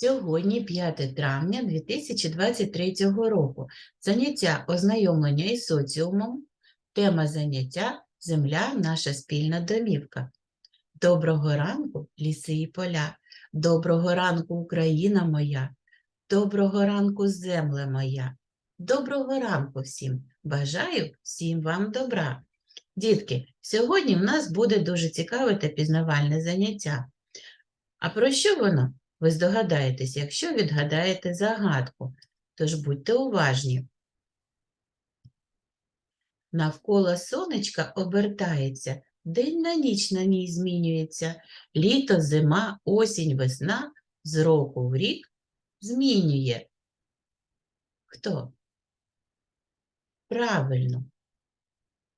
Сьогодні 5 травня 2023 року. Заняття ознайомлення із соціумом. Тема заняття Земля наша спільна домівка. Доброго ранку, ліси і поля. Доброго ранку, Україна моя. Доброго ранку, земле моя. Доброго ранку всім. Бажаю всім вам добра. Дітки, сьогодні в нас буде дуже цікаве та пізнавальне заняття. А про що воно? Ви здогадаєтесь, якщо відгадаєте загадку. Тож будьте уважні. Навколо сонечка обертається, день на ніч на ній змінюється, літо, зима, осінь, весна з року в рік змінює. Хто? Правильно.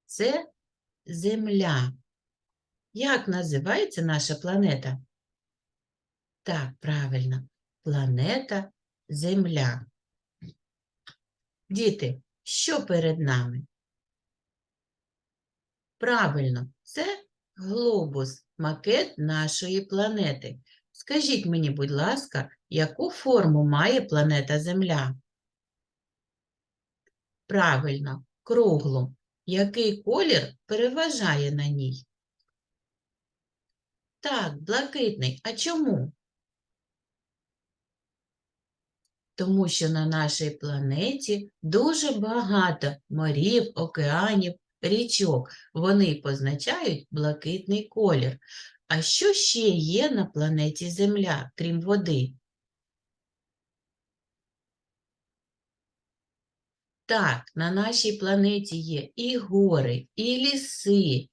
Це Земля. Як називається наша планета? Так, правильно. Планета Земля. Діти, що перед нами? Правильно, це глобус, макет нашої планети. Скажіть мені, будь ласка, яку форму має планета Земля? Правильно, круглу. Який колір переважає на ній? Так, блакитний. А чому? Тому що на нашій планеті дуже багато морів, океанів, річок. Вони позначають блакитний колір. А що ще є на планеті Земля, крім води? Так, на нашій планеті є і гори, і ліси,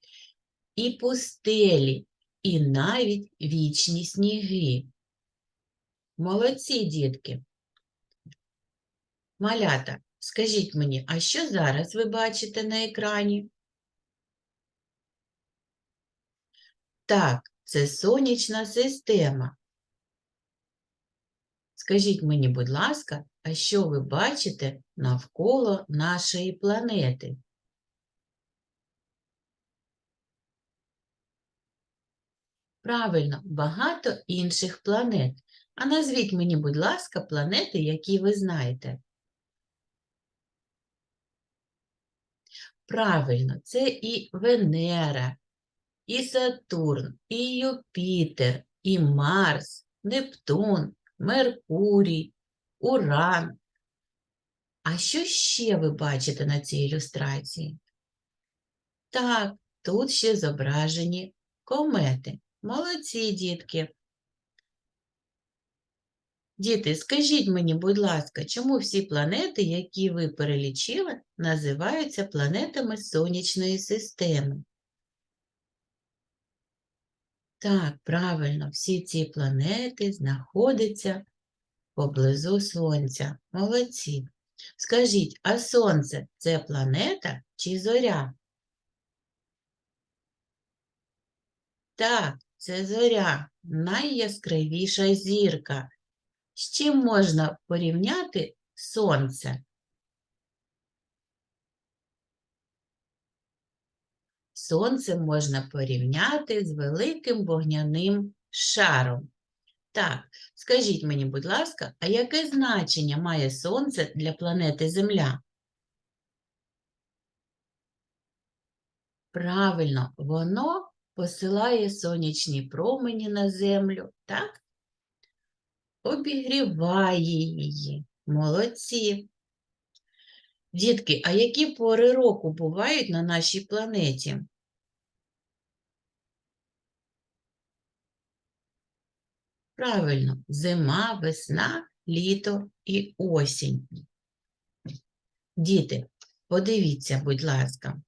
і пустелі, і навіть вічні сніги. Молодці, дітки. Малята, скажіть мені, а що зараз ви бачите на екрані? Так, це сонячна система. Скажіть мені, будь ласка, а що ви бачите навколо нашої планети? Правильно, багато інших планет. А назвіть мені, будь ласка, планети, які ви знаєте. Правильно, це і Венера, і Сатурн, і Юпітер, і Марс, Нептун, Меркурій, Уран. А що ще ви бачите на цій ілюстрації? Так, тут ще зображені комети. Молодці, дітки. Діти, скажіть мені, будь ласка, чому всі планети, які ви перелічили, називаються планетами Сонячної системи? Так, правильно, всі ці планети знаходяться поблизу Сонця. Молодці. Скажіть, а Сонце це планета чи зоря? Так, це зоря, найяскравіша зірка. З чим можна порівняти Сонце? Сонце можна порівняти з великим вогняним шаром. Так, скажіть мені, будь ласка, а яке значення має Сонце для планети Земля? Правильно, воно посилає сонячні промені на Землю, так? Обігріває її. Молодці. Дітки, а які пори року бувають на нашій планеті? Правильно, зима, весна, літо і осінь. Діти, подивіться, будь ласка.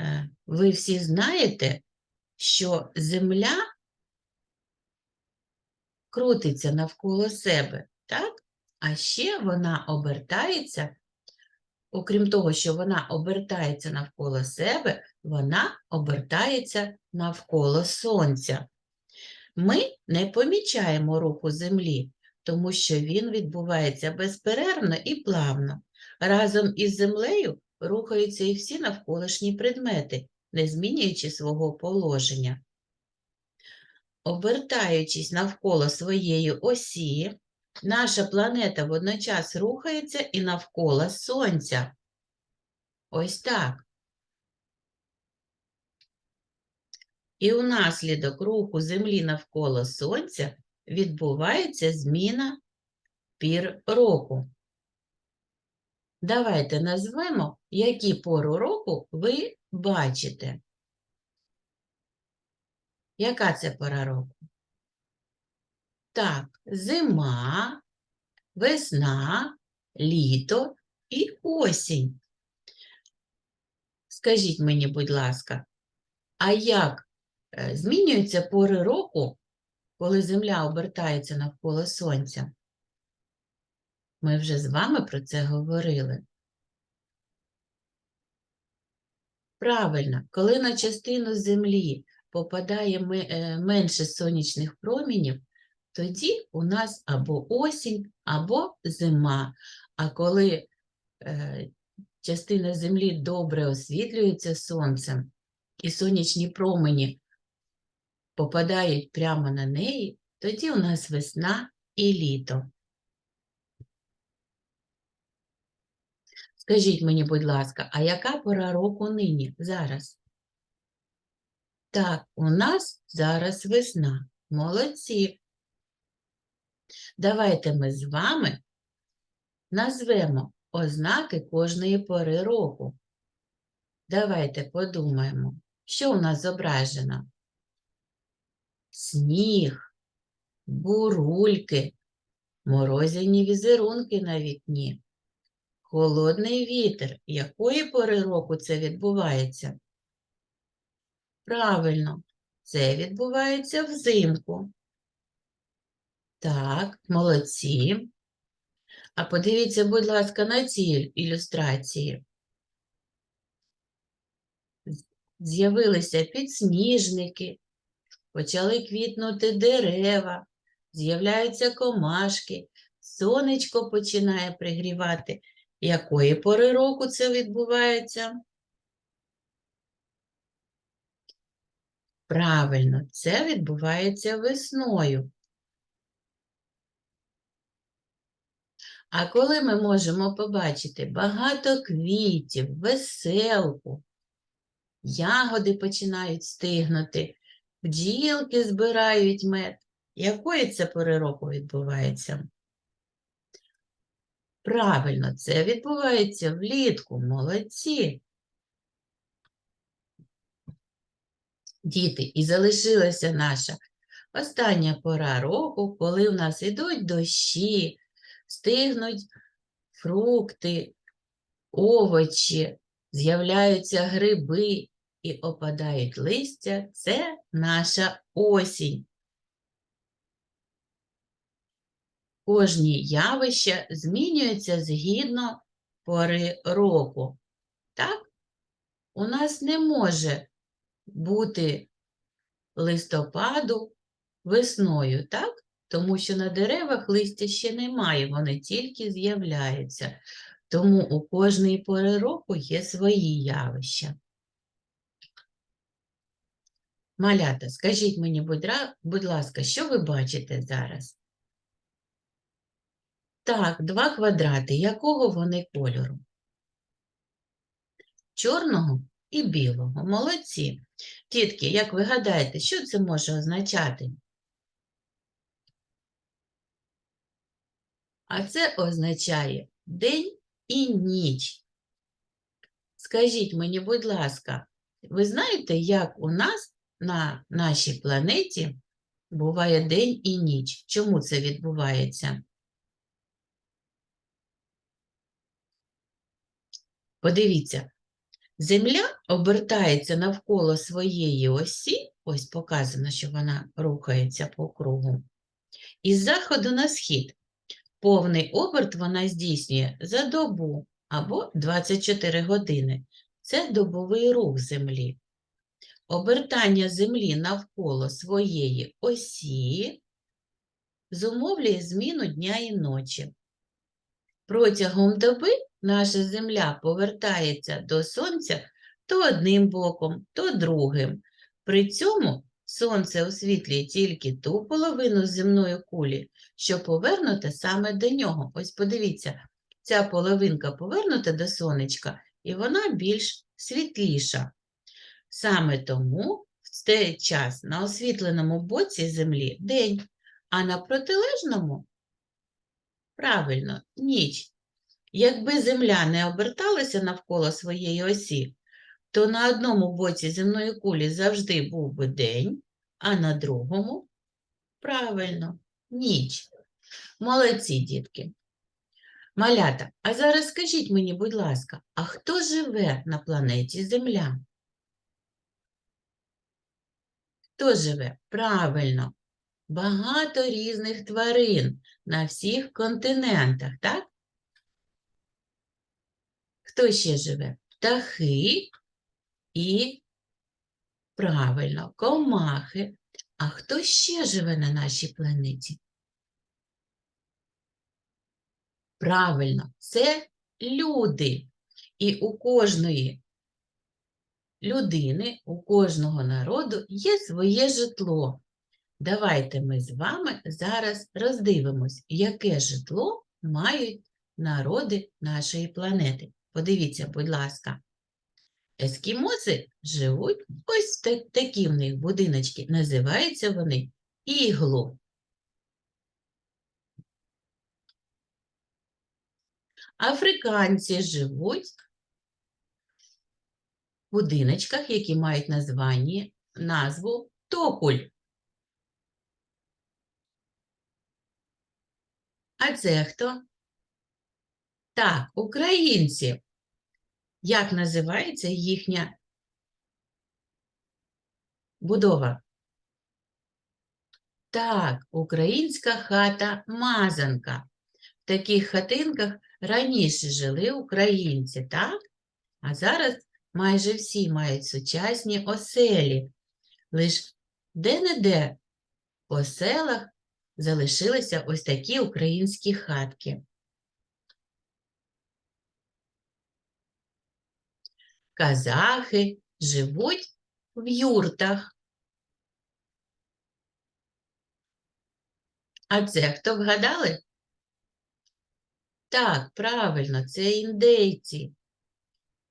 Е, Ви всі знаєте, що Земля крутиться навколо себе, так? А ще вона обертається, окрім того, що вона обертається навколо себе, вона обертається навколо Сонця. Ми не помічаємо руху Землі, тому що він відбувається безперервно і плавно. Разом із Землею рухаються і всі навколишні предмети, не змінюючи свого положення. Обертаючись навколо своєї осі, наша планета водночас рухається і навколо Сонця. Ось так. І унаслідок руху Землі навколо Сонця відбувається зміна пір року. Давайте назвемо, які пору року ви бачите. Яка це пора року? Так, зима, весна, літо і осінь. Скажіть мені, будь ласка, а як е, змінюються пори року, коли Земля обертається навколо Сонця? Ми вже з вами про це говорили. Правильно, коли на частину Землі попадає е, менше сонячних промінів, тоді у нас або осінь, або зима. А коли е, частина Землі добре освітлюється сонцем, і сонячні промені попадають прямо на неї, тоді у нас весна і літо. Скажіть мені, будь ласка, а яка пора року нині зараз? Так, у нас зараз весна. Молодці. Давайте ми з вами назвемо ознаки кожної пори року. Давайте подумаємо, що у нас зображено? Сніг, бурульки, морозяні візерунки на вікні, холодний вітер. Якої пори року це відбувається? Правильно, це відбувається взимку. Так, молодці. А подивіться, будь ласка, на ці ілюстрації. З'явилися підсніжники, почали квітнути дерева, з'являються комашки, сонечко починає пригрівати. Якої пори року це відбувається? Правильно, це відбувається весною. А коли ми можемо побачити багато квітів, веселку, ягоди починають стигнути, бджілки збирають мед, якої це пори року відбувається? Правильно, це відбувається влітку, молодці. Діти, і залишилася наша остання пора року, коли в нас ідуть дощі, стигнуть фрукти, овочі, з'являються гриби і опадають листя. Це наша осінь. Кожні явища змінюються згідно пори року. Так? У нас не може бути листопаду весною, так? Тому що на деревах листя ще немає, вони тільки з'являються. Тому у кожної пори року є свої явища. Малята, скажіть мені, будь, ласка, що ви бачите зараз? Так, два квадрати. Якого вони кольору? Чорного і білого. Молодці. Тітки, як ви гадаєте, що це може означати? А це означає день і ніч. Скажіть мені, будь ласка, ви знаєте, як у нас на нашій планеті буває день і ніч? Чому це відбувається? Подивіться, Земля обертається навколо своєї осі, ось показано, що вона рухається по кругу, із заходу на схід. Повний оберт вона здійснює за добу або 24 години. Це добовий рух Землі. Обертання Землі навколо своєї осі зумовлює зміну дня і ночі. Протягом доби наша Земля повертається до Сонця то одним боком, то другим. При цьому Сонце освітлює тільки ту половину земної кулі, що повернута саме до нього. Ось подивіться, ця половинка повернута до сонечка, і вона більш світліша. Саме тому в цей час на освітленому боці землі день, а на протилежному правильно ніч. Якби земля не оберталася навколо своєї осі, то на одному боці земної кулі завжди був би день, а на другому правильно ніч. Молодці, дітки. Малята, а зараз скажіть мені, будь ласка, а хто живе на планеті Земля? Хто живе? Правильно. Багато різних тварин на всіх континентах, так? Хто ще живе? Птахи і, правильно, комахи. А хто ще живе на нашій планеті? Правильно, це люди. І у кожної людини, у кожного народу є своє житло. Давайте ми з вами зараз роздивимось, яке житло мають народи нашої планети. Подивіться, будь ласка. Ескімоси живуть ось в такі в них будиночки. Називаються вони іглу. Африканці живуть в будиночках, які мають названі, назву токуль. А це хто? Так, українці. Як називається їхня будова? Так, українська хата Мазанка. В таких хатинках раніше жили українці, так? А зараз майже всі мають сучасні оселі. Лиш де-не-де по селах залишилися ось такі українські хатки. Казахи живуть в юртах. А це хто вгадали? Так, правильно, це індейці.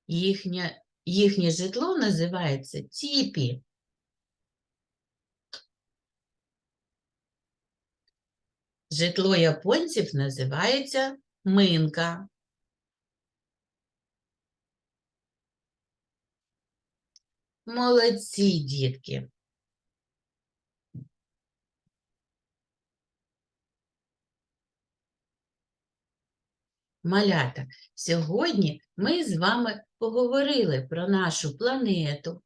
Їхнє, їхнє житло називається тіпі. Житло японців називається минка. Молодці, дітки. Малята, сьогодні ми з вами поговорили про нашу планету,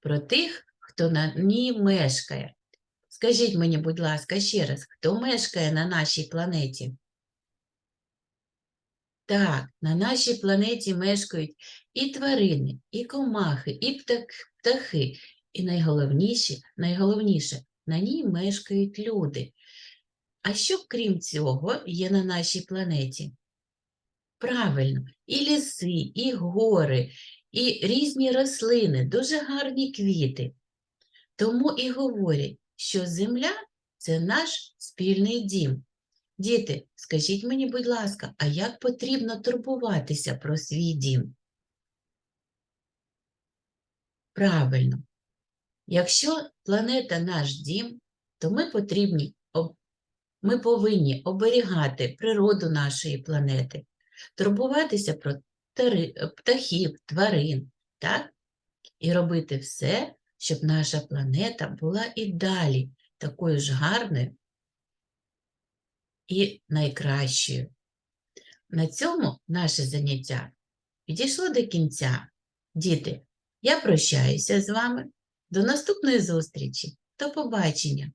про тих, хто на ній мешкає. Скажіть мені, будь ласка, ще раз, хто мешкає на нашій планеті? Так, на нашій планеті мешкають і тварини, і комахи, і птах- птахи. І найголовніше, найголовніше, на ній мешкають люди. А що крім цього є на нашій планеті? Правильно, і ліси, і гори, і різні рослини, дуже гарні квіти. Тому і говорять, що земля це наш спільний дім. Діти, скажіть мені, будь ласка, а як потрібно турбуватися про свій дім? Правильно. Якщо планета наш дім, то ми потрібні, ми повинні оберігати природу нашої планети, турбуватися про птахів, тварин, так? І робити все, щоб наша планета була і далі такою ж гарною і найкращою. На цьому наше заняття підійшло до кінця. Діти, я прощаюся з вами. До наступної зустрічі. До побачення!